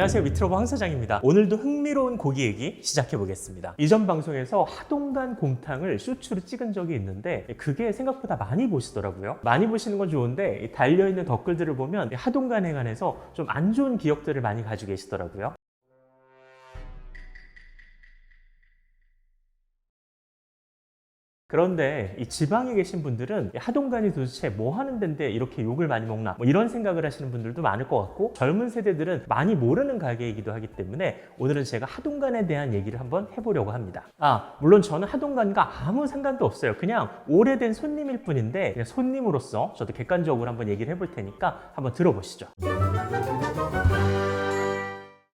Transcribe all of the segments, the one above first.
안녕하세요 미트로버 황 사장입니다. 오늘도 흥미로운 고기 얘기 시작해 보겠습니다. 이전 방송에서 하동간 곰탕을 쇼츠로 찍은 적이 있는데 그게 생각보다 많이 보시더라고요. 많이 보시는 건 좋은데 이 달려있는 댓글들을 보면 이 하동간에 관해서 좀 안 좋은 기억들을 많이 가지고 계시더라고요. 그런데 이 지방에 계신 분들은 이 하동간이 도대체 뭐 하는 데인데 이렇게 욕을 많이 먹나 뭐 이런 생각을 하시는 분들도 많을 것 같고 젊은 세대들은 많이 모르는 가게이기도 하기 때문에 오늘은 제가 하동간에 대한 얘기를 한번 해보려고 합니다. 아 물론 저는 하동간과 아무 상관도 없어요. 그냥 오래된 손님일 뿐인데 그냥 손님으로서 저도 객관적으로 한번 얘기를 해볼 테니까 한번 들어보시죠.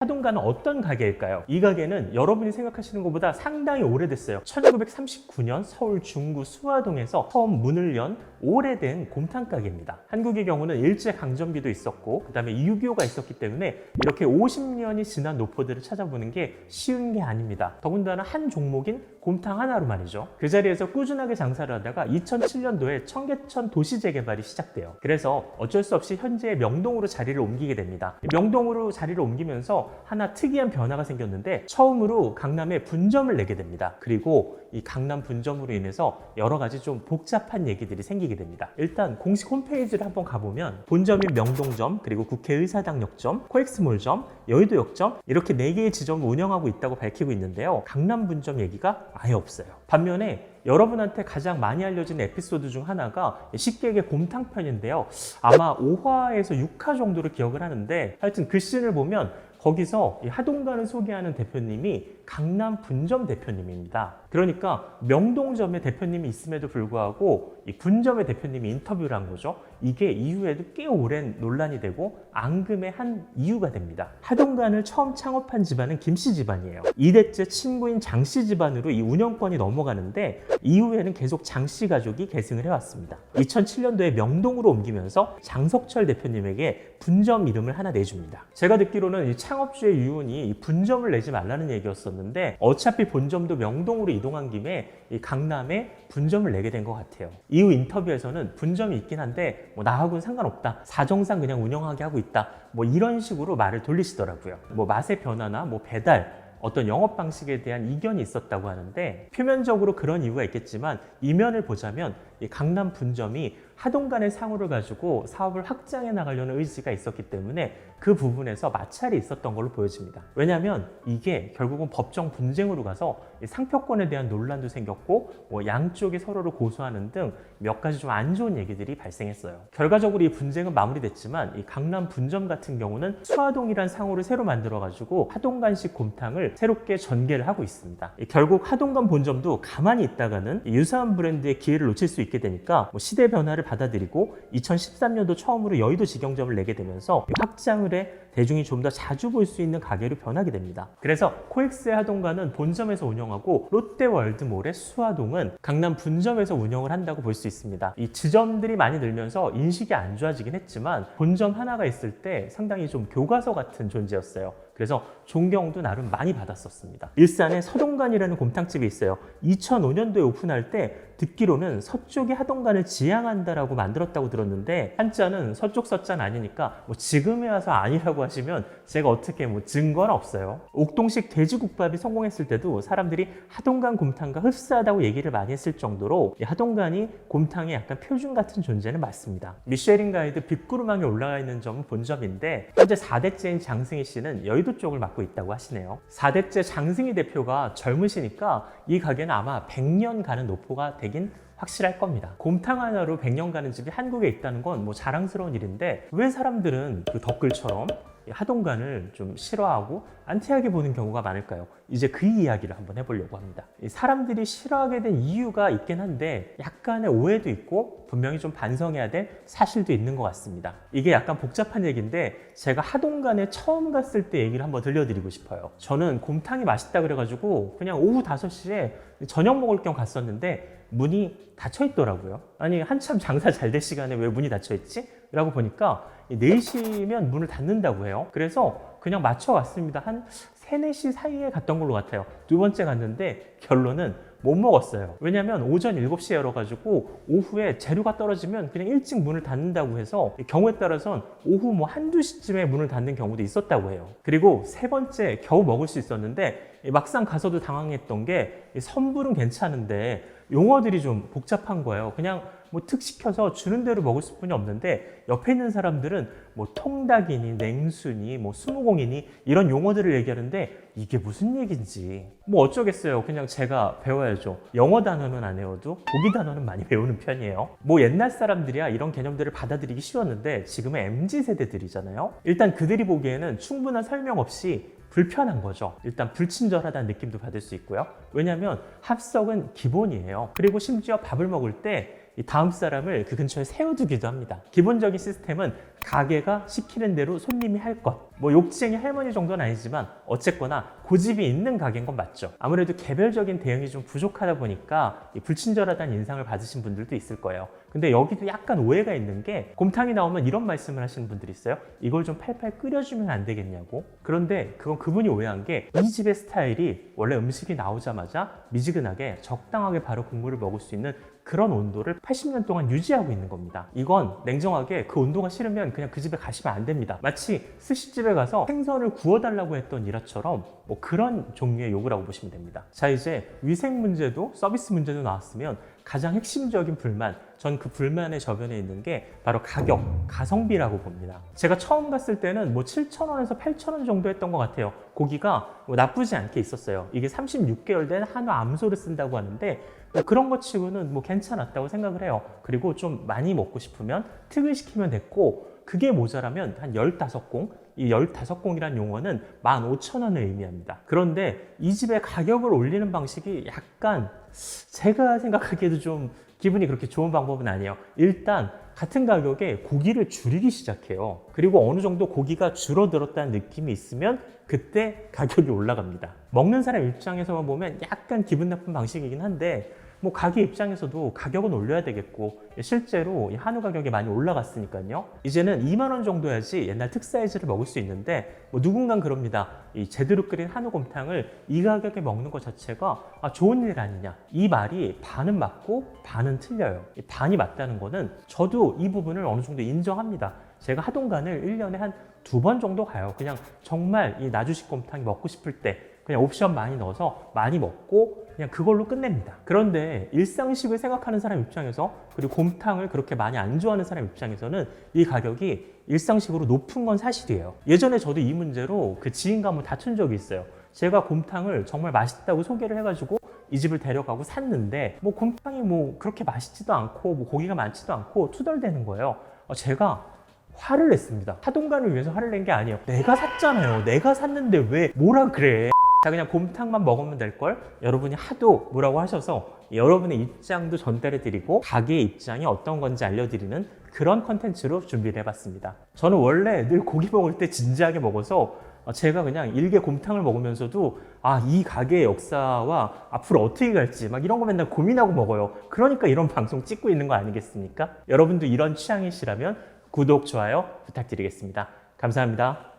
하동가는 어떤 가게일까요? 이 가게는 여러분이 생각하시는 것보다 상당히 오래됐어요. 1939년 서울 중구 수화동에서 처음 문을 연 오래된 곰탕 가게입니다. 한국의 경우는 일제 강점기도 있었고 그 다음에 6.25가 있었기 때문에 이렇게 50년이 지난 노포들을 찾아보는 게 쉬운 게 아닙니다. 더군다나 한 종목인 곰탕 하나로 말이죠. 그 자리에서 꾸준하게 장사를 하다가 2007년도에 청계천 도시 재개발이 시작돼요. 그래서 어쩔 수 없이 현재 명동으로 자리를 옮기게 됩니다. 명동으로 자리를 옮기면서 하나 특이한 변화가 생겼는데 처음으로 강남에 분점을 내게 됩니다. 그리고 이 강남 분점으로 인해서 여러 가지 좀 복잡한 얘기들이 생기게 됩니다. 일단 공식 홈페이지를 한번 가보면 본점인 명동점, 그리고 국회의사당역점, 코엑스몰점, 여의도역점 이렇게 네 개의 지점을 운영하고 있다고 밝히고 있는데요. 강남 분점 얘기가 아예 없어요. 반면에 여러분한테 가장 많이 알려진 에피소드 중 하나가 식객의 곰탕편인데요. 아마 5화에서 6화 정도를 기억을 하는데 하여튼 그 씬을 보면 거기서 이 하동간을 소개하는 대표님이 강남 분점 대표님입니다. 그러니까 명동점의 대표님이 있음에도 불구하고 이 분점의 대표님이 인터뷰를 한 거죠. 이게 이후에도 꽤 오랜 논란이 되고 앙금의 한 이유가 됩니다. 하동간을 처음 창업한 집안은 김씨 집안이에요. 이대째 친구인 장씨 집안으로 이 운영권이 넘어가는데 이후에는 계속 장씨 가족이 계승을 해왔습니다. 2007년도에 명동으로 옮기면서 장석철 대표님에게 분점 이름을 하나 내줍니다. 제가 듣기로는 이 창업주의 유언이 이 분점을 내지 말라는 얘기였었는데 어차피 본점도 명동으로 이동한 김에 이 강남에 분점을 내게 된 것 같아요. 이후 인터뷰에서는 분점이 있긴 한데 뭐 나하고는 상관없다. 사정상 그냥 운영하게 하고 있다. 뭐 이런 식으로 말을 돌리시더라고요. 뭐 맛의 변화나 뭐 배달 어떤 영업 방식에 대한 이견이 있었다고 하는데 표면적으로 그런 이유가 있겠지만 이면을 보자면 이 강남 분점이 하동간의 상호를 가지고 사업을 확장해 나가려는 의지가 있었기 때문에 그 부분에서 마찰이 있었던 걸로 보여집니다. 왜냐하면 이게 결국은 법정 분쟁으로 가서 이 상표권에 대한 논란도 생겼고 뭐 양쪽이 서로를 고소하는 등 몇 가지 좀 안 좋은 얘기들이 발생했어요. 결과적으로 이 분쟁은 마무리됐지만 이 강남 분점 같은 경우는 수화동이란 상호를 새로 만들어 가지고 하동간식 곰탕을 새롭게 전개를 하고 있습니다. 이 결국 하동간 본점도 가만히 있다가는 이 유사한 브랜드의 기회를 놓칠 수 있게 되니까 뭐 시대 변화를 받아들이고 2013년도 처음으로 여의도 직영점을 내게 되면서 확장을 해 대중이 좀 더 자주 볼 수 있는 가게로 변하게 됩니다. 그래서 코엑스의 하동가는 본점에서 운영하고 롯데월드몰의 수화동은 강남 분점에서 운영을 한다고 볼 수 있습니다. 이 지점들이 많이 늘면서 인식이 안 좋아지긴 했지만 본점 하나가 있을 때 상당히 좀 교과서 같은 존재였어요. 그래서 존경도 나름 많이 받았었습니다. 일산에 서동간이라는 곰탕집이 있어요. 2005년도에 오픈할 때 듣기로는 서쪽이 하동간을 지향한다라고 만들었다고 들었는데 한자는 서쪽 서자는 아니니까 뭐 지금에 와서 아니라고 하시면 제가 어떻게 뭐 증거는 없어요. 옥동식 돼지국밥이 성공했을 때도 사람들이 하동간 곰탕과 흡사하다고 얘기를 많이 했을 정도로 이 하동간이 곰탕의 약간 표준 같은 존재는 맞습니다. 미쉐린 가이드 빅구르망에 올라가 있는 점은 본점인데 현재 4대째인 장승희 씨는 여의도 쪽을 맡고 있다고 하시네요. 4대째 장승희 대표가 젊으시니까 이 가게는 아마 100년 가는 노포가 되긴 확실할 겁니다. 곰탕 하나로 100년 가는 집이 한국에 있다는 건 뭐 자랑스러운 일인데 왜 사람들은 그 덧글처럼 이 하동간을 좀 싫어하고 안티하게 보는 경우가 많을까요? 이제 그 이야기를 한번 해보려고 합니다. 이 사람들이 싫어하게 된 이유가 있긴 한데 약간의 오해도 있고 분명히 좀 반성해야 될 사실도 있는 것 같습니다. 이게 약간 복잡한 얘기인데 제가 하동간에 처음 갔을 때 얘기를 한번 들려드리고 싶어요. 저는 곰탕이 맛있다 그래가지고 그냥 오후 5시에 저녁 먹을 겸 갔었는데 문이 닫혀 있더라고요. 아니 한참 장사 잘 될 시간에 왜 문이 닫혀 있지? 라고 보니까 4시면 문을 닫는다고 해요. 그래서 그냥 맞춰 왔습니다. 한 3, 4시 사이에 갔던 걸로 같아요. 두 번째 갔는데 결론은 못 먹었어요. 왜냐면 오전 7시에 열어가지고 오후에 재료가 떨어지면 그냥 일찍 문을 닫는다고 해서 경우에 따라선 오후 뭐 한두 시쯤에 문을 닫는 경우도 있었다고 해요. 그리고 세 번째 겨우 먹을 수 있었는데 막상 가서도 당황했던 게 선불은 괜찮은데 용어들이 좀 복잡한 거예요. 그냥 뭐 특 시켜서 주는 대로 먹을 수뿐이 없는데 옆에 있는 사람들은 뭐 통닭이니 냉수니 뭐 수무공이니 이런 용어들을 얘기하는데 이게 무슨 얘기인지 뭐 어쩌겠어요. 그냥 제가 배워야죠. 영어 단어는 안 외워도 보기 단어는 많이 배우는 편이에요. 뭐 옛날 사람들이야 이런 개념들을 받아들이기 쉬웠는데 지금은 MZ 세대들이잖아요. 일단 그들이 보기에는 충분한 설명 없이 불편한 거죠. 일단 불친절하다는 느낌도 받을 수 있고요. 왜냐하면 합석은 기본이에요. 그리고 심지어 밥을 먹을 때이 다음 사람을 그 근처에 세워두기도 합니다. 기본적인 시스템은 가게가 시키는 대로 손님이 할 것. 뭐 욕쟁이 할머니 정도는 아니지만 어쨌거나 고집이 있는 가게인 건 맞죠. 아무래도 개별적인 대응이 좀 부족하다 보니까 이 불친절하다는 인상을 받으신 분들도 있을 거예요. 근데 여기도 약간 오해가 있는 게 곰탕이 나오면 이런 말씀을 하시는 분들이 있어요. 이걸 좀 팔팔 끓여주면 안 되겠냐고. 그런데 그건 그분이 오해한 게 이 집의 스타일이 원래 음식이 나오자마자 미지근하게 적당하게 바로 국물을 먹을 수 있는 그런 온도를 80년 동안 유지하고 있는 겁니다. 이건 냉정하게 그 온도가 싫으면 그냥 그 집에 가시면 안 됩니다. 마치 스시집에 가서 생선을 구워달라고 했던 일화처럼 뭐 그런 종류의 요구라고 보시면 됩니다. 자, 이제 위생 문제도 서비스 문제도 나왔으면 가장 핵심적인 불만, 전 그 불만의 저변에 있는 게 바로 가격, 가성비라고 봅니다. 제가 처음 갔을 때는 뭐 7,000원에서 8,000원 정도 했던 것 같아요. 고기가 뭐 나쁘지 않게 있었어요. 이게 36개월 된 한우 암소를 쓴다고 하는데 뭐 그런 것 치고는 뭐 괜찮았다고 생각을 해요. 그리고 좀 많이 먹고 싶으면 특을 시키면 됐고 그게 모자라면 한 15공, 이 15공이란 용어는 15,000원을 의미합니다. 그런데 이 집의 가격을 올리는 방식이 약간 제가 생각하기에도 좀 기분이 그렇게 좋은 방법은 아니에요. 일단 같은 가격에 고기를 줄이기 시작해요. 그리고 어느 정도 고기가 줄어들었다는 느낌이 있으면 그때 가격이 올라갑니다. 먹는 사람 입장에서만 보면 약간 기분 나쁜 방식이긴 한데 뭐 가게 입장에서도 가격은 올려야 되겠고 실제로 이 한우 가격이 많이 올라갔으니까요. 이제는 2만 원 정도 야지 옛날 특 사이즈를 먹을 수 있는데 뭐 누군간 그럽니다. 이 제대로 끓인 한우 곰탕을 이 가격에 먹는 것 자체가 아, 좋은 일 아니냐. 이 말이 반은 맞고 반은 틀려요. 이 반이 맞다는 거는 저도 이 부분을 어느 정도 인정합니다. 제가 하동간을 1년에 한 두 번 정도 가요. 그냥 정말 이 나주식 곰탕이 먹고 싶을 때 그냥 옵션 많이 넣어서 많이 먹고 그냥 그걸로 끝냅니다. 그런데 일상식을 생각하는 사람 입장에서 그리고 곰탕을 그렇게 많이 안 좋아하는 사람 입장에서는 이 가격이 일상식으로 높은 건 사실이에요. 예전에 저도 이 문제로 그 지인과 한번 다툰 적이 있어요. 제가 곰탕을 정말 맛있다고 소개를 해가지고 이 집을 데려가고 샀는데 뭐 곰탕이 뭐 그렇게 맛있지도 않고 뭐 고기가 많지도 않고 투덜대는 거예요. 어, 제가 화를 냈습니다. 하동간을 위해서 화를 낸 게 아니에요. 내가 샀잖아요. 내가 샀는데 왜 뭐라 그래? 자 그냥 곰탕만 먹으면 될 걸 여러분이 하도 뭐라고 하셔서 여러분의 입장도 전달해 드리고 가게의 입장이 어떤 건지 알려드리는 그런 컨텐츠로 준비를 해봤습니다. 저는 원래 늘 고기 먹을 때 진지하게 먹어서 어, 제가 그냥 일개 곰탕을 먹으면서도 아 이 가게의 역사와 앞으로 어떻게 갈지 막 이런 거 맨날 고민하고 먹어요. 그러니까 이런 방송 찍고 있는 거 아니겠습니까? 여러분도 이런 취향이시라면 구독, 좋아요 부탁드리겠습니다. 감사합니다.